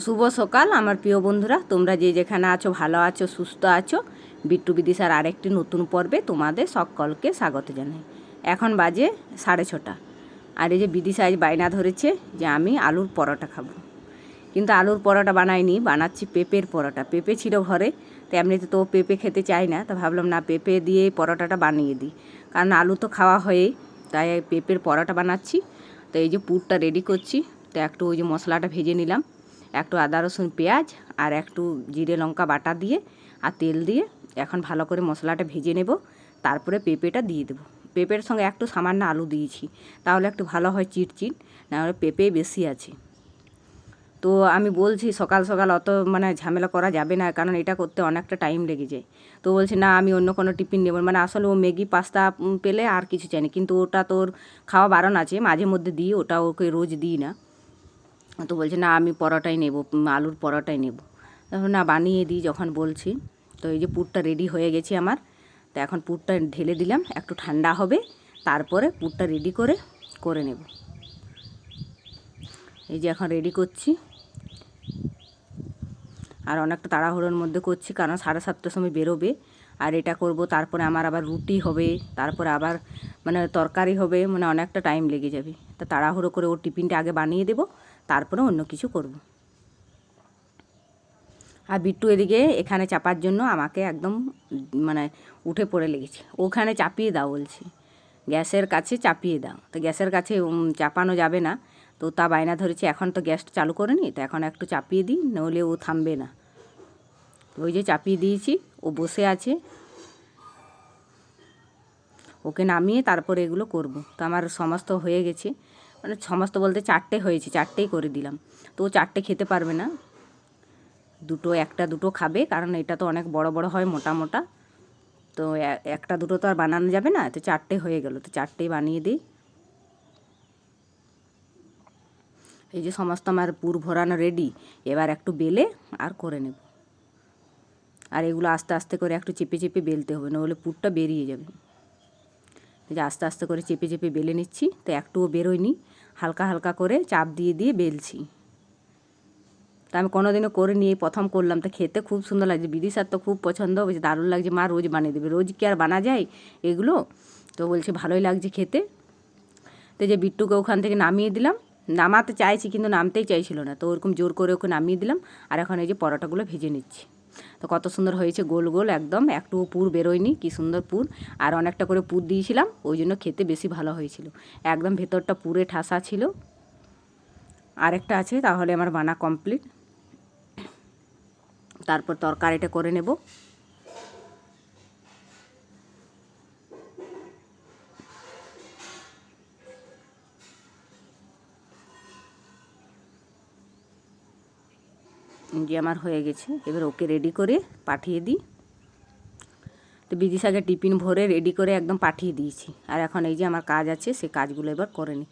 শুভ সকাল, আমার প্রিয় বন্ধুরা। তোমরা যে যেখানে আছো, ভালো আছো, সুস্থ আছো, বিট্টু বিদিশার আরেকটি নতুন পর্বে তোমাদের সকলকে স্বাগত জানাই। এখন বাজে সাড়ে ছটা। আর এই যে বিদিশা আজ বায়না ধরেছে যে আমি আলুর পরোটা খাব। কিন্তু আলুর পরোটা বানাইনি, বানাচ্ছি পেঁপের পরোটা। পেঁপে ছিল ঘরে, তো এমনিতে তো পেঁপে খেতে চাই না, তো ভাবলাম না পেঁপে দিয়ে পরোটাটা বানিয়ে দিই। কারণ আলু তো খাওয়া হয়েই, তাই পেঁপের পরোটা বানাচ্ছি। তো এই যে পুরটা রেডি করছি, তো একটু ওই যে মশলাটা ভেজে নিলাম। একটু আদা, রসুন, পেঁয়াজ আর একটু জিরে, লঙ্কা বাটা দিয়ে আর তেল দিয়ে এখন ভালো করে মশলাটা ভেজে নেব। তারপরে পেঁপেটা দিয়ে দেবো। পেঁপের সঙ্গে একটু সামান্য আলু দিয়েছি। তাহলে একটু ভালো হয় চিটচিট, নাহলে পেঁপে বেশি আছে। তো আমি বলছি সকাল সকাল অত মানে ঝামেলা করা যাবে না, কারণ এটা করতে অনেকটা টাইম লেগে যায়। তো বলছে, না, আমি অন্য কোনো টিফিন নেব মানে আসলে ও ম্যাগি, পাস্তা পেলে আর কিছু চাইনি কিন্তু ওটা তোর খাওয়া বারণ আছে, মাঝে মধ্যে দিই, ওটা ওকে রোজ দিই না। তো বলছে, না, আমি পরোটাই নেব আলুর পরোটাই নেব। না, বানিয়ে দিই যখন বলছি। তো এই যে পুরটা রেডি হয়ে গেছে আমার, তো এখন পুরটা ঢেলে দিলাম, একটু ঠান্ডা হবে, তারপরে পুরটা রেডি করে করে নেব। এই যে এখন রেডি করছি। আর অনেকটা তাড়াহুড়োর মধ্যে করছি, কারণ সাড়ে সাতটার সময় বেরোবে। আর এটা করব, তারপরে আমার আবার রুটি হবে, তারপরে আবার মানে তরকারি হবে মানে অনেকটা টাইম লেগে যাবে। তা তাড়াহুড়ো করে ওর টিফিনটা আগে বানিয়ে দেবো তারপরে অন্য কিছু করব। আর বিট্টু এদিকে এখানে চাপার জন্য আমাকে একদম মানে উঠে পড়ে লেগেছে। ওখানে চাপিয়ে দাও বলছি। গ্যাসের কাছে চাপিয়ে দাও। তো গ্যাসের কাছে চাপানো যাবে না। তো তা বায়না ধরেছে, এখন তো গ্যাসটা চালু করেনি তো এখন একটু চাপিয়ে দিই, নইলে ও থামবে না। ওই যে চাপিয়ে দিয়েছি, ও বসে আছে। ওকে নামিয়ে তারপরে এগুলো করব। তো আমার সমস্ত হয়ে গেছে। মানে সমস্ত বলতে চারটে হয়েছে, চারটেই করে দিলাম। তো ও চারটে খেতে পারবে না। দুটো, একটা দুটো খাবে, কারণ এটা তো অনেক বড় বড় হয়, মোটা মোটা। তো একটা দুটো তো আর বানানো যাবে না, তো চারটে হয়ে গেল। তো চারটেই বানিয়ে দিই। এই যে সমস্ত আমার পুর ভরানো রেডি এবার একটু বেলে আর করে নেব। আর এগুলো আস্তে আস্তে করে একটু চেপে চেপে বেলতে হবে নাহলে পুরটা বেরিয়ে যাবে। যে আস্তে আস্তে করে চেপে চেপে বেলে নিচ্ছি, তো একটুও বেরোয়নি। হালকা হালকা করে চাপ দিয়ে দিয়ে বেলছি। তা আমি কোনোদিনও করে নিয়ে প্রথম করলাম। তো খেতে খুব সুন্দর লাগছে বিদিশার তো খুব পছন্দ বলছে দারুণ লাগছে। মা রোজ বানিয়ে দেবে, রোজ কি আর বানা যায় এগুলো? তো বলছে, ভালোই লাগছে খেতে। তো যে বিট্টুকে ওখান থেকে নামিয়ে দিলাম। নামাতে চাইছি, কিন্তু নামতেই চাইছিল না। তো ওরকম জোর করে ওকে নামিয়ে দিলাম। আর এখন এই যে পরোটাগুলো ভেজে নিচ্ছি। তো কত সুন্দর হয়েছে গোল গোল একদম একটু পুর বেরোয়নি, কি সুন্দর পুর। আর অনেকটা করে পুর দিয়েছিলাম, ওই জন্য খেতে বেশি ভালো হয়েছিল। একদম ভেতরটা পুরে ঠাসা ছিল। আরেকটা আছে, তাহলে আমার বানা কমপ্লিট তারপর তরকারিটা করে নেব। যে আমার হয়ে গেছে। এবার ওকে রেডি করে পাঠিয়ে দিই। তো বিদিশাকে টিফিন ভরে রেডি করে একদম পাঠিয়ে দিয়েছি। আর এখন এই যে আমার কাজ আছে, সে কাজগুলো এবার করে নিই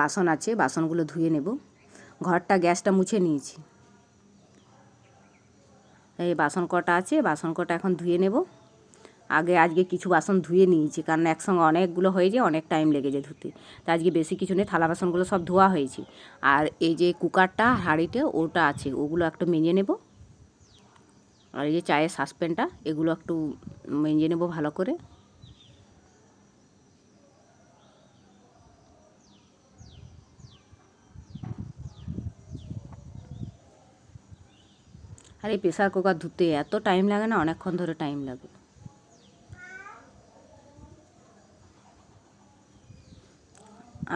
বাসন আছে, বাসনগুলো ধুয়ে নেব। ঘরটা গ্যাসটা মুছে নিয়েছি। এই বাসন কটা আছে, বাসন কটা এখন ধুয়ে নেব। আগে, আজকে কিছু বাসন ধুয়ে নিয়েছি, কারণ একসঙ্গে অনেকগুলো হয়ে যায়, অনেক টাইম লেগে যায় ধুতে। তো আজকে বেশি কিছু নেই, থালা বাসনগুলো সব ধোয়া হয়েছে। আর এই যে কুকারটা হাঁড়িটা ওটা আছে, ওগুলো একটু মেজে নেব। আর এই যে চায়ের সাসপেনটা এগুলো একটু মেজে নেব ভালো করে। আর এই প্রেসার কুকার ধুতে এত টাইম লাগে না, অনেকক্ষণ ধরে টাইম লাগে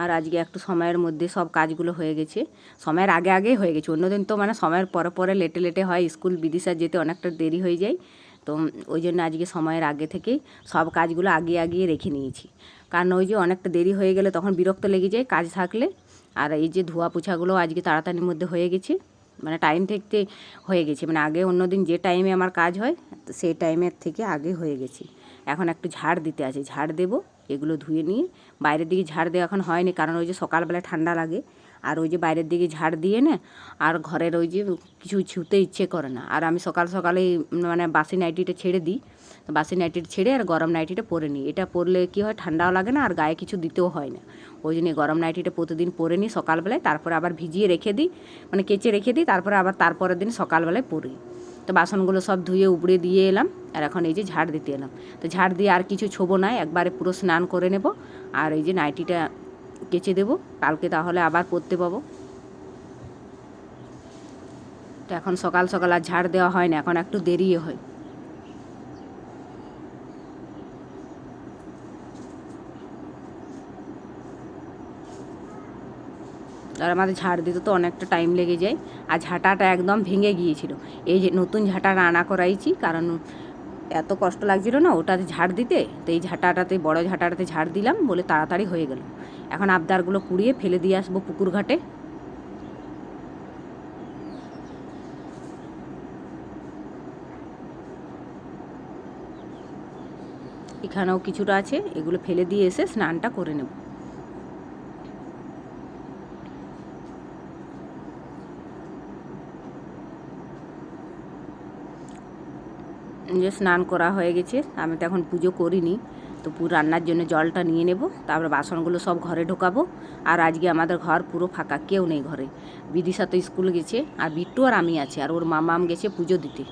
আর আজকে একটু সময়ের মধ্যে সব কাজগুলো হয়ে গেছে। সময়ের আগে আগেই হয়ে গেছে। অন্যদিন তো মানে সময়ের পরে পরে লেটে লেটে হয়, স্কুল বিদিশা যেতে অনেকটা দেরি হয়ে যায়। তো ওই জন্য আজকে সময়ের আগে থেকেই সব কাজগুলো আগে আগিয়ে রেখে নিয়েছি। কারণ ওই যে অনেকটা দেরি হয়ে গেলে তখন বিরক্ত লেগে যায় কাজ থাকলে। আর এই যে ধোয়া পোছাগুলো আজকে তাড়াতাড়ির মধ্যে হয়ে গেছে মানে টাইম থেকে হয়ে গেছে। মানে আগে অন্য দিন যে টাইমে আমার কাজ হয় সেই টাইমের থেকে আগে হয়ে গেছে। এখন একটু ঝাড় দিতে আছে। ঝাড় দেবো, এগুলো ধুয়ে নিয়ে। বাইরের দিকে ঝাড় দেওয়া এখন হয়নি, কারণ ওই যে সকালবেলা ঠান্ডা লাগে। আর ওই যে বাইরের দিকে ঝাড় দিয়ে না, আর ঘরের ওই যে কিছু ছুতে ইচ্ছে করে না। আর আমি সকাল সকালে মানে বাসি নাইটিটা ছেড়ে দিই। বাসি নাইটিটা ছেড়ে আর গরম নাইটিটা পরে নিই। এটা পরলে কী হয়, ঠান্ডাও লাগে না আর গায়ে কিছু দিতেও হয় না। ওই জন্য গরম নাইটিটা প্রতিদিন পরে নিই সকালবেলায়, তারপরে আবার ভিজিয়ে রেখে দিই। মানে কেচে রেখে দিই, তারপরে আবার তারপরের দিন সকালবেলায় পরি। তো বাসনগুলো সব ধুয়ে উপড়ে দিয়ে এলাম। আর এখন এই যে ঝাড় দিতে এলাম। তো ঝাড় দিয়ে আর কিছু ছোবো নাই একবারে পুরো স্নান করে নেব। আর এই যে নাইটিটা কেচে দেবো, কালকে তাহলে আবার পরতে পাবো। তো এখন সকাল সকাল আর ঝাড় দেওয়া হয় না, এখন একটু দেরিয়ে হয়। আর আমাদের ঝাড় দিতে তো অনেকটা টাইম লেগে যায়। আর ঝাঁটাটা একদম ভেঙে গিয়েছিল। এই যে নতুন ঝাঁটা আনা করাইছি, কারণ এত কষ্ট লাগছিল না ওটাতে ঝাড় দিতে, তো এই ঝাঁটাটাতে, বড় ঝাঁটাটাতে ঝাড় দিলাম, বলে তাড়াতাড়ি হয়ে গেল। এখন আবদারগুলো কুড়িয়ে ফেলে দিয়ে আসব পুকুর ঘাটে। এখানেও কিছুটা আছে, এগুলো ফেলে দিয়ে এসে স্নানটা করে নেব। যে স্নান করা হয়ে গেছে, আমি তো এখন পুজো করিনি, তো পুরো রান্নার জন্য জলটা নিয়ে নেব, তারপর বাসনগুলো সব ঘরে ঢোকাবো, আর আজকে আমাদের ঘর পুরো ফাঁকা, কেউ নেই ঘরে। বিদিশা তো স্কুল গেছে, আর বিট্টু আর আমি আছি, আর ওর মামাম গেছে পুজো দিতে।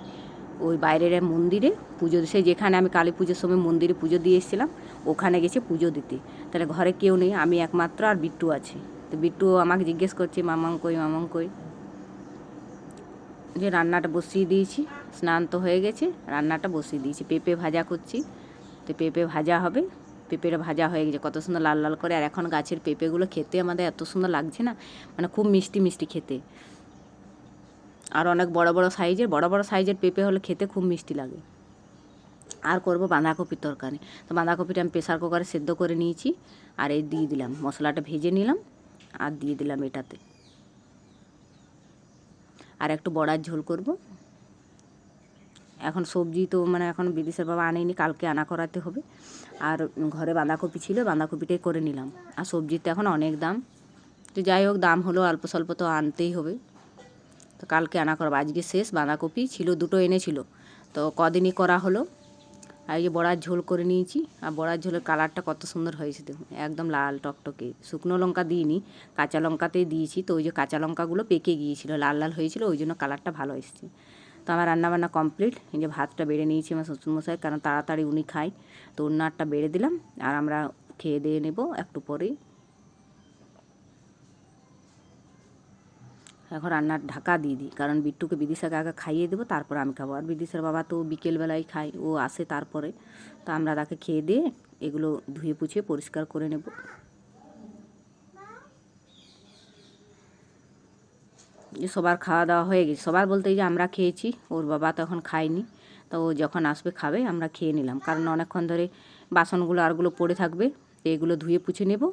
ওই বাইরের মন্দিরে পুজো সে যেখানে আমি কালী পুজোর সময় মন্দিরে পুজো দিয়ে এসেছিলাম, ওখানে গেছে পুজো দিতে। তাহলে ঘরে কেউ নেই, আমি একমাত্র আর বিট্টু আছে। তো বিট্টু আমাকে জিজ্ঞেস করছে মামাং কই মামাং কই যে রান্নাটা বসিয়ে দিয়েছি, স্নান তো হয়ে গেছে, রান্নাটা বসিয়ে দিয়েছি। পেঁপে ভাজা করছি, তো পেঁপে ভাজা হবে। পেঁপেটা ভাজা হয়ে গেছে, কত সুন্দর লাল লাল করে। আর এখন গাছের পেঁপেগুলো খেতে আমাদের এত সুন্দর লাগছে না মানে খুব মিষ্টি মিষ্টি খেতে। আর অনেক বড় বড় সাইজের, বড় বড় সাইজের পেঁপে হলে খেতে খুব মিষ্টি লাগে। আর করব বাঁধাকপির তরকারি। তো বাঁধাকপিটা আমি প্রেসার কুকারে সেদ্ধ করে নিয়েছি, আর এই দিয়ে দিলাম। মশলাটা ভেজে নিলাম, আর দিয়ে দিলাম এটাতে। আর একটু বড়ার ঝোল করব। এখন সবজি তো মানে এখন বিদেশের বাবা আনেনি, কালকে আনা করাতে হবে। আর ঘরে বাঁধাকপি ছিল, বাঁধাকপিটাই করে নিলাম। আর সবজির তো এখন অনেক দাম। তো যাই হোক, দাম হলো অল্প স্বল্প তো আনতেই হবে। তো কালকে আনা করাবো। আজকে শেষ বাঁধাকপি ছিল, দুটো এনেছিল। তো কদিনই করা হলো? আর এই যে বড়ার ঝোল করে নিয়েছি, আর বড়ার ঝোলের কালারটা কত সুন্দর হয়েছে দেখুন, একদম লাল টকটকে। শুকনো লঙ্কা দিইনি, কাঁচা লঙ্কাতেই দিয়েছি, তো ওই যে কাঁচা লঙ্কাগুলো পেকে গিয়েছিল, লাল লাল হয়েছিল, ওই জন্য কালারটা ভালো এসেছে। তো আমার রান্নাবান্না কমপ্লিট, এই যে ভাতটা বেড়ে নিয়েছি আমার শ্বশুরমশাই, কারণ তাড়াতাড়ি উনি খায়, তো উন্নারটা বেড়ে দিলাম, আর আমরা খেয়ে দিয়ে নেব একটু পরেই। এখন রান্নার ঢাকা দিয়ে দিই। কারণ বিট্টুকে বিদিশাকে আগে খাইয়ে দেবো, তারপর আমি খাব। আর বিদিশার বাবা তো বিকেলবেলায় খায়, ও আসে তারপরে। তো আমরা তাকে খেয়ে দিয়ে এগুলো ধুয়ে পুছিয়ে পরিষ্কার করে নেব। যে সবার খাওয়া দাওয়া হয়ে গেছে। সবার বলতে যে আমরা খেয়েছি, ওর বাবা তো এখন খায়নি। তো ও যখন আসবে খাবে, আমরা খেয়ে নিলাম। কারণ অনেকক্ষণ ধরে বাসনগুলো আরগুলো পড়ে থাকবে, তো এগুলো ধুয়ে পুছে নেব।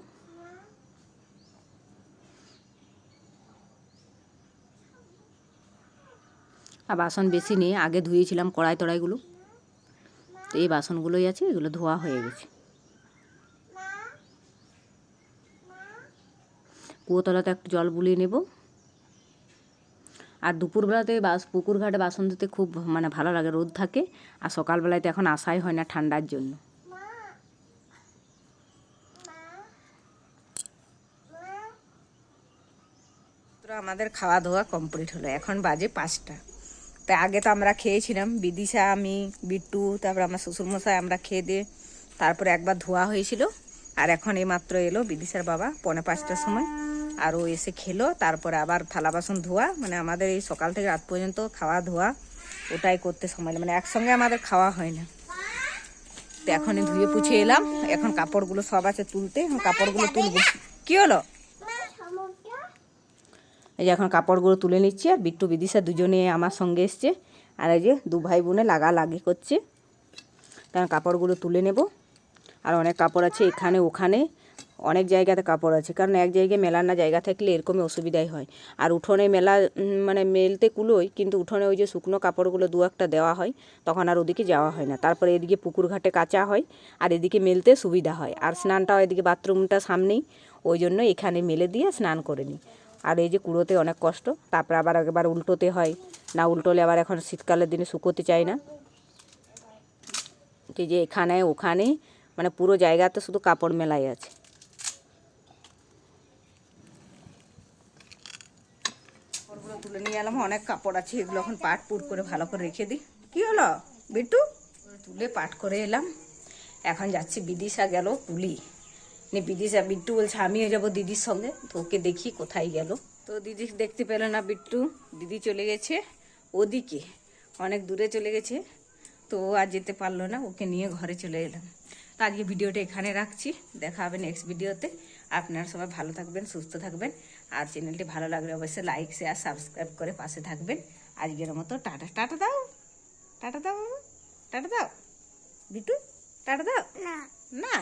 আর বাসন বেশি নেই, আগে ধুয়েছিলাম কড়াই তড়াইগুলো। তো এই বাসনগুলোই আছে, এগুলো ধোয়া হয়ে গেছে। কুয়োতলাতে একটু জল বুলিয়ে নেব। আর দুপুরবেলাতে বাস পুকুর ঘাটে বাসন ধুতে খুব মানে ভালো লাগে, রোদ থাকে। আর সকালবেলায় তো এখন আসাই হয় না ঠান্ডার জন্য। আমাদের খাওয়া দাওয়া কমপ্লিট হলো, এখন বাজে পাঁচটা। তা আগে তো আমরা খেয়েছিলাম, বিদিশা, আমি, বিট্টু, তারপর আমার শ্বশুরমশাই, আমরা খেয়ে দিয়ে তারপরে একবার ধোয়া হয়েছিল। আর এখন এইমাত্র এলো বিদিশার বাবা পৌনে পাঁচটার সময়। আর ও এসে খেলো, তারপরে আবার থালা বাসন ধোয়া। মানে আমাদের এই সকাল থেকে রাত পর্যন্ত খাওয়া ধোয়া, ওটাই করতে সময়। মানে একসঙ্গে আমাদের খাওয়া হয় না। তো এখনই ধুয়ে পুছে এলাম। এখন কাপড়গুলো সব আছে তুলতে, এখন কাপড়গুলো তুলবো। কি হলো? এই যে এখন কাপড়গুলো তুলে নিচ্ছি আর বিট্টু বিদিশা দুজনে আমার সঙ্গে এসছে। আর এই যে দু ভাই বোনে লাগা লাগি করছে কারণ কাপড়গুলো তুলে নেব। আর অনেক কাপড় আছে এখানে, ওখানে। অনেক জায়গাতে কাপড় আছে। কারণ এক জায়গায় মেলার না জায়গা থাকলে এরকমই অসুবিধাই হয়। আর উঠোনে মেলা মানে মেলতে কুলোই কিন্তু উঠোনে ওই যে শুকনো কাপড়গুলো দু একটা দেওয়া হয়, তখন আর ওদিকে যাওয়া হয় না। তারপরে এদিকে পুকুর ঘাটে কাঁচা হয়, আর এদিকে মেলতে সুবিধা হয়। আর স্নানটাও এদিকে বাথরুমটা সামনেই। ওই জন্য এখানে মেলে দিয়ে স্নান করে নিই। আর এই যে কুড়োতে অনেক কষ্ট, তারপরে আবার একবার উল্টোতে হয়। না উল্টোলে আবার এখন শীতকালের দিনে শুকোতে চাই না। যে এখানে, ওখানে মানে পুরো জায়গাতে শুধু কাপড় মেলাই আছে। তুলে নিয়ে এলাম, অনেক কাপড় আছে, এগুলো এখন পাট পুট করে ভালো করে রেখে দিই। কি হলো, বিট্টু? তুলে পাট করে এলাম। এখন যাচ্ছি, বিদিশা গেল পুলি। নে বিদিশা বিট্টু বলছে আমিও যাব দিদির সঙ্গে তো ওকে দেখি কোথায় গেল। তো দিদি দেখতে পেল না বিট্টু দিদি চলে গেছে ওদিকে অনেক দূরে চলে গেছে তো ও আর যেতে পারল না ওকে নিয়ে ঘরে চলে এলাম। তো আজকে ভিডিওটা এখানে রাখছি দেখা হবে নেক্সট ভিডিওতে। আপনারা সবাই ভালো থাকবেন সুস্থ থাকবেন আর চ্যানেলটি ভালো লাগলে অবশ্যই লাইক শেয়ার সাবস্ক্রাইব করে পাশে থাকবেন। আজকের মতো টাটা টাটা দাও টাটা দাও টাটা দাও। বিটু টাটা দাও। না। না।